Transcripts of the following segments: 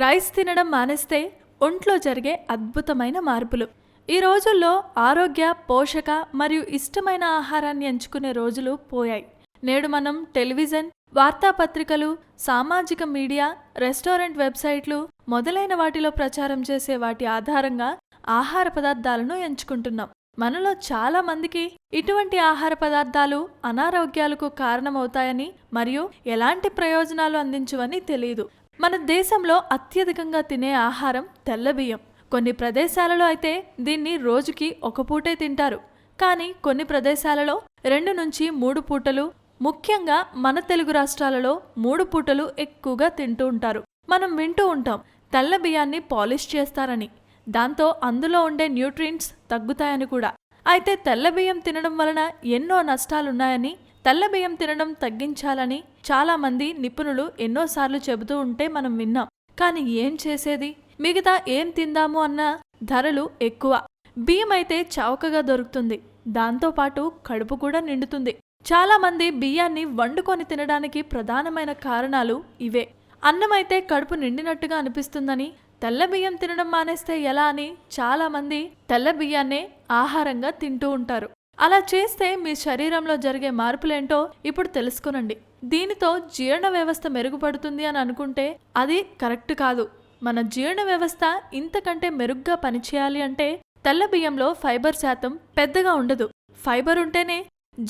Rice తినడం మానేస్తే ఒంట్లో జరిగే అద్భుతమైన మార్పులు. ఈ రోజుల్లో ఆరోగ్య పోషక మరియు ఇష్టమైన ఆహారాన్ని ఎంచుకునే రోజులు పోయాయి. నేడు మనం టెలివిజన్ వార్తాపత్రికలు సామాజిక మీడియా రెస్టారెంట్ వెబ్సైట్లు మొదలైన వాటిలో ప్రచారం చేసే వాటి ఆధారంగా ఆహార పదార్థాలను ఎంచుకుంటున్నాం. మనలో చాలా మందికి ఇటువంటి ఆహార పదార్థాలు అనారోగ్యాలకు కారణమవుతాయని మరియు ఎలాంటి ప్రయోజనాలు అందించవని తెలియదు మన దేశంలో అత్యధికంగా తినే ఆహారం తెల్లబియ్యం కొన్ని ప్రదేశాలలో అయితే దీన్ని రోజుకి ఒక పూటే తింటారు. కానీ కొన్ని ప్రదేశాలలో రెండు నుంచి మూడు పూటలు ముఖ్యంగా మన తెలుగు రాష్ట్రాలలో మూడు పూటలు ఎక్కువగా తింటూ ఉంటారు. మనం వింటూ ఉంటాం తెల్ల బియ్యాన్ని పాలిష్ చేస్తారని. దాంతో అందులో ఉండే న్యూట్రియంట్స్ తగ్గుతాయని కూడా. అయితే తెల్ల బియ్యం తినడం వలన ఎన్నో నష్టాలున్నాయని తెల్ల బియ్యం తినడం తగ్గించాలని చాలామంది నిపుణులు ఎన్నోసార్లు చెబుతూ ఉంటే మనం విన్నాం. కానీ ఏం చేసేది? మిగతా ఏం తిందాము అన్న ధరలు ఎక్కువ. బియ్యం అయితే చౌకగా దొరుకుతుంది. దాంతోపాటు కడుపు కూడా నిండుతుంది. చాలామంది బియ్యాన్ని వండుకొని తినడానికి ప్రధానమైన కారణాలు ఇవే. అన్నమైతే కడుపు నిండినట్టుగా అనిపిస్తుందని తెల్ల బియ్యం తినడం మానేస్తే ఎలా అని చాలామంది తెల్ల బియ్యాన్నే ఆహారంగా తింటూ ఉంటారు. అలా చేస్తే మీ శరీరంలో జరిగే మార్పులేంటో ఇప్పుడు తెలుసుకునండి. దీనితో జీర్ణ వ్యవస్థ మెరుగుపడుతుంది అని అనుకుంటే అది కరెక్ట్ కాదు. మన జీర్ణ వ్యవస్థ ఇంతకంటే మెరుగ్గా పనిచేయాలి అంటే తెల్ల బియ్యంలో ఫైబర్ శాతం పెద్దగా ఉండదు. ఫైబర్ ఉంటేనే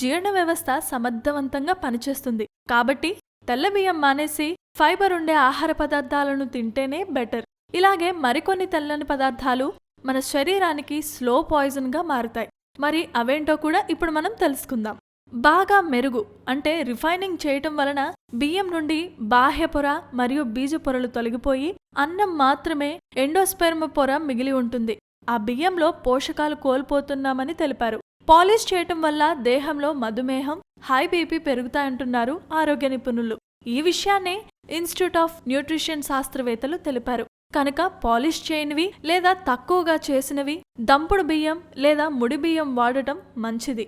జీర్ణ వ్యవస్థ సమర్థవంతంగా పనిచేస్తుంది. కాబట్టి తెల్ల బియ్యం మానేసి ఫైబర్ ఉండే ఆహార పదార్థాలను తింటేనే బెటర్. ఇలాగే మరికొన్ని తెల్లని పదార్థాలు మన శరీరానికి స్లో పాయిజన్గా మారుతాయి. మరి అవేంటో కూడా ఇప్పుడు మనం తెలుసుకుందాం. బాగా మెరుగు అంటే రిఫైనింగ్ చేయటం వలన బియ్యం నుండి బాహ్య పొర మరియు బీజ పొరలు తొలగిపోయి అన్నం మాత్రమే ఎండోస్పెర్మ్ పొర మిగిలి ఉంటుంది. ఆ బియ్యంలో పోషకాలు కోల్పోతున్నామని తెలిపారు. పాలిష్ చేయటం వల్ల దేహంలో మధుమేహం హై బీపీ పెరుగుతాయంటున్నారు ఆరోగ్య నిపుణులు. ఈ విషయాన్నే ఇన్స్టిట్యూట్ ఆఫ్ న్యూట్రిషన్ శాస్త్రవేత్తలు తెలిపారు. కనుక పాలిష్ చేయనివి లేదా తక్కువగా చేసినవి దంపుడు బియ్యం లేదా ముడి బియ్యం వాడటం మంచిది.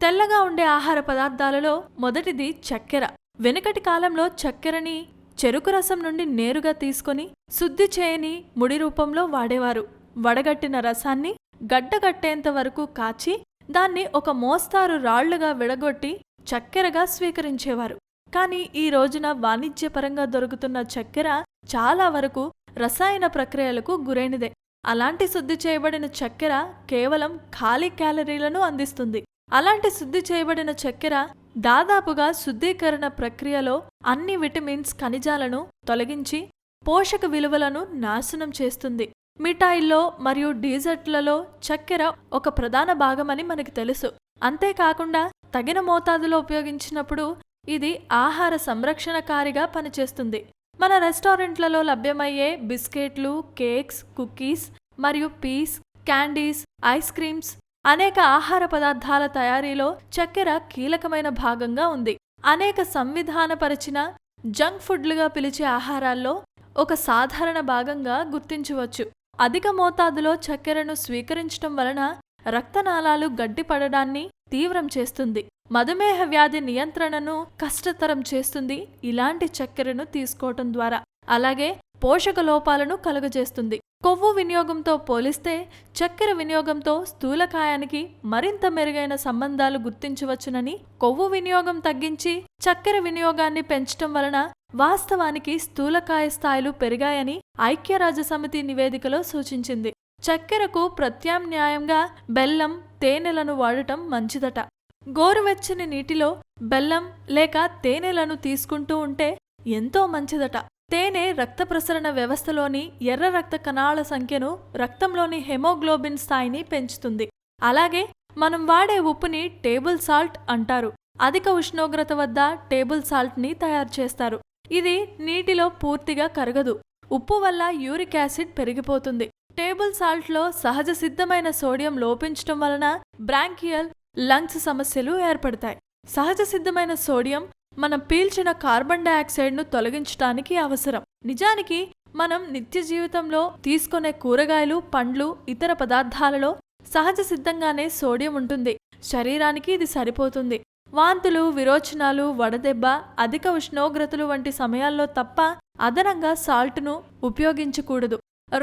తెల్లగా ఉండే ఆహార పదార్థాలలో మొదటిది చక్కెర. వెనుకటి కాలంలో చక్కెరని చెరుకు రసం నుండి నేరుగా తీసుకొని శుద్ధి చేయని ముడి రూపంలో వాడేవారు. వడగట్టిన రసాన్ని గడ్డగట్టేంత వరకు కాచి దాన్ని ఒక మోస్తారు రాళ్ళుగా విడగొట్టి చక్కెరగా స్వీకరించేవారు. కానీ ఈ రోజున వాణిజ్యపరంగా దొరుకుతున్న చక్కెర చాలా వరకు రసాయన ప్రక్రియలకు గురైనదే. అలాంటి శుద్ధి చేయబడిన చక్కెర కేవలం ఖాళీ క్యాలరీలను అందిస్తుంది. అలాంటి శుద్ధి చేయబడిన చక్కెర దాదాపుగా శుద్ధీకరణ ప్రక్రియలో అన్ని విటమిన్స్ ఖనిజాలను తొలగించి పోషక విలువలను నాశనం చేస్తుంది. మిఠాయిల్లో మరియు డీజర్ట్లలో చక్కెర ఒక ప్రధాన భాగమని మనకి తెలుసు. అంతేకాకుండా తగిన మోతాదులో ఉపయోగించినప్పుడు ఇది ఆహార సంరక్షణకారిగా పనిచేస్తుంది. మన రెస్టారెంట్లలో లభ్యమయ్యే బిస్కెట్లు కేక్స్ కుకీస్ మరియు పీస్ క్యాండీస్ ఐస్ క్రీమ్స్ అనేక ఆహార పదార్థాల తయారీలో చక్కెర కీలకమైన భాగంగా ఉంది. అనేక సంవిధానపరిచిన జంక్ ఫుడ్లుగా పిలిచే ఆహారాల్లో ఒక సాధారణ భాగంగా గుర్తించవచ్చు. అధిక మోతాదులో చక్కెరను స్వీకరించటం వలన రక్తనాళాలు గడ్డిపడడాన్ని తీవ్రం చేస్తుంది. మధుమేహ వ్యాధి నియంత్రణను కష్టతరం చేస్తుంది. ఇలాంటి చక్కెరను తీసుకోవటం ద్వారా. అలాగే పోషక లోపాలను కలుగజేస్తుంది. కొవ్వు వినియోగంతో పోలిస్తే చక్కెర వినియోగంతో స్థూలకాయానికి మరింత మెరుగైన సంబంధాలు గుర్తించవచ్చునని కొవ్వు వినియోగం తగ్గించి చక్కెర వినియోగాన్ని పెంచటం వలన వాస్తవానికి స్థూలకాయ స్థాయిలు పెరిగాయని ఐక్యరాజ్యసమితి నివేదికలో సూచించింది. చక్కెరకు ప్రత్యామ్నాయంగా బెల్లం తేనెలను వాడటం మంచిదట. గోరువెచ్చని నీటిలో బెల్లం లేక తేనెలను తీసుకుంటూ ఉంటే ఎంతో మంచిదట. తేనె రక్త ప్రసరణ వ్యవస్థలోని ఎర్ర రక్త కణాల సంఖ్యను రక్తంలోని హెమోగ్లోబిన్ స్థాయిని పెంచుతుంది. అలాగే మనం వాడే ఉప్పుని టేబుల్ సాల్ట్ అంటారు. అధిక ఉష్ణోగ్రత వద్ద టేబుల్ సాల్ట్ని తయారు చేస్తారు. ఇది నీటిలో పూర్తిగా కరగదు. ఉప్పు వల్ల యూరిక్ యాసిడ్ పెరిగిపోతుంది. టేబుల్ సాల్ట్లో సహజ సిద్ధమైన సోడియం లోపించటం వలన బ్రాంకియల్ లంగ్స్ సమస్యలు ఏర్పడతాయి. సహజ సిద్ధమైన సోడియం మనం పీల్చిన కార్బన్ డయాక్సైడ్ను తొలగించడానికి అవసరం. నిజానికి మనం నిత్య జీవితంలో తీసుకునే కూరగాయలు పండ్లు ఇతర పదార్థాలలో సహజ సిద్ధంగానే సోడియం ఉంటుంది. శరీరానికి ఇది సరిపోతుంది. వాంతులు విరోచనాలు వడదెబ్బ అధిక ఉష్ణోగ్రతలు వంటి సమయాల్లో తప్ప అదనంగా సాల్ట్ను ఉపయోగించకూడదు.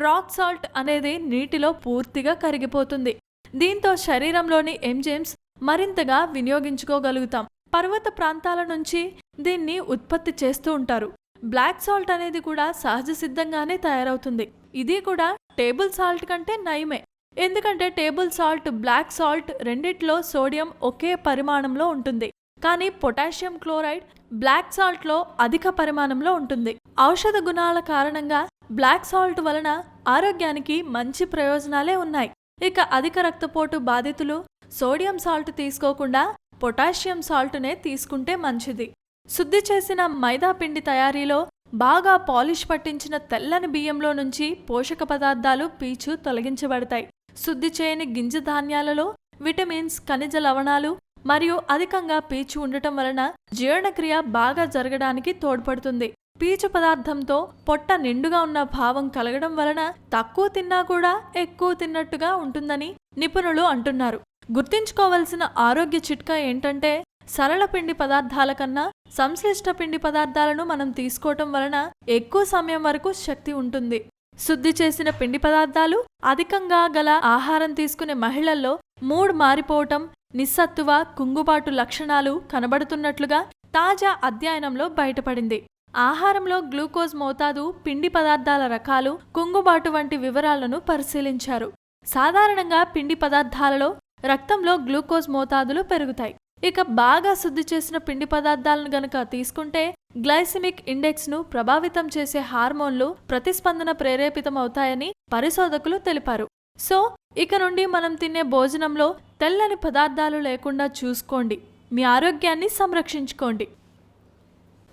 రాక్ సాల్ట్ అనేది నీటిలో పూర్తిగా కరిగిపోతుంది. దీంతో శరీరంలోని ఎంజైమ్స్ మరింతగా వినియోగించుకోగలుగుతాం. పర్వత ప్రాంతాల నుంచి దీన్ని ఉత్పత్తి చేస్తూ ఉంటారు. బ్లాక్ సాల్ట్ అనేది కూడా సహజ సిద్ధంగానే తయారవుతుంది. ఇది కూడా టేబుల్ సాల్ట్ కంటే నయమే. ఎందుకంటే టేబుల్ సాల్ట్ బ్లాక్ సాల్ట్ రెండిట్లో సోడియం ఒకే పరిమాణంలో ఉంటుంది. కానీ పొటాషియం క్లోరైడ్ బ్లాక్ సాల్ట్లో అధిక పరిమాణంలో ఉంటుంది. ఔషధ గుణాల కారణంగా బ్లాక్ సాల్ట్ వలన ఆరోగ్యానికి మంచి ప్రయోజనాలే ఉన్నాయి. ఇక అధిక రక్తపోటు బాధితులు సోడియం సాల్ట్ తీసుకోకుండా పొటాషియం సాల్ట్నే తీసుకుంటే మంచిది. శుద్ధి చేసిన మైదా పిండి తయారీలో బాగా పాలిష్ పట్టించిన తెల్లని బియ్యంలో నుంచి పోషక పదార్థాలు పీచు తొలగించబడతాయి. శుద్ధి చేయని గింజ ధాన్యాలలో విటమిన్స్ ఖనిజ లవణాలు మరియు అధికంగా పీచు ఉండటం వలన జీర్ణక్రియ బాగా జరగడానికి తోడ్పడుతుంది. పీచు పదార్థంతో పొట్ట నిండుగా ఉన్న భావం కలగడం వలన తక్కువ తిన్నా కూడా ఎక్కువ తిన్నట్టుగా ఉంటుందని నిపుణులు అంటున్నారు. గుర్తించుకోవలసిన ఆరోగ్య చిట్కా ఏంటంటే సరళ పిండి పదార్థాల కన్నా సంశ్లిష్ట పిండి పదార్థాలను మనం తీసుకోవటం వలన ఎక్కువ సమయం వరకు శక్తి ఉంటుంది. శుద్ధి చేసిన పిండి పదార్థాలు అధికంగా గల ఆహారం తీసుకునే మహిళల్లో మూడ్ మారిపోవటం నిస్సత్తువ కుంగుబాటు లక్షణాలు కనబడుతున్నట్లుగా తాజా అధ్యయనంలో బయటపడింది. ఆహారంలో గ్లూకోజ్ మోతాదు పిండి పదార్థాల రకాలు కుంగుబాటు వంటి వివరాలను పరిశీలించారు. సాధారణంగా పిండి పదార్థాలలో రక్తంలో గ్లూకోజ్ మోతాదులు పెరుగుతాయి. ఇక బాగా శుద్ధి చేసిన పిండి పదార్థాలను గనక తీసుకుంటే గ్లైసిమిక్ ఇండెక్స్ను ప్రభావితం చేసే హార్మోన్లు ప్రతిస్పందన ప్రేరేపితమవుతాయని పరిశోధకులు తెలిపారు. సో ఇక నుండి మనం తినే భోజనంలో తెల్లని పదార్థాలు లేకుండా చూసుకోండి. మీ ఆరోగ్యాన్ని సంరక్షించుకోండి.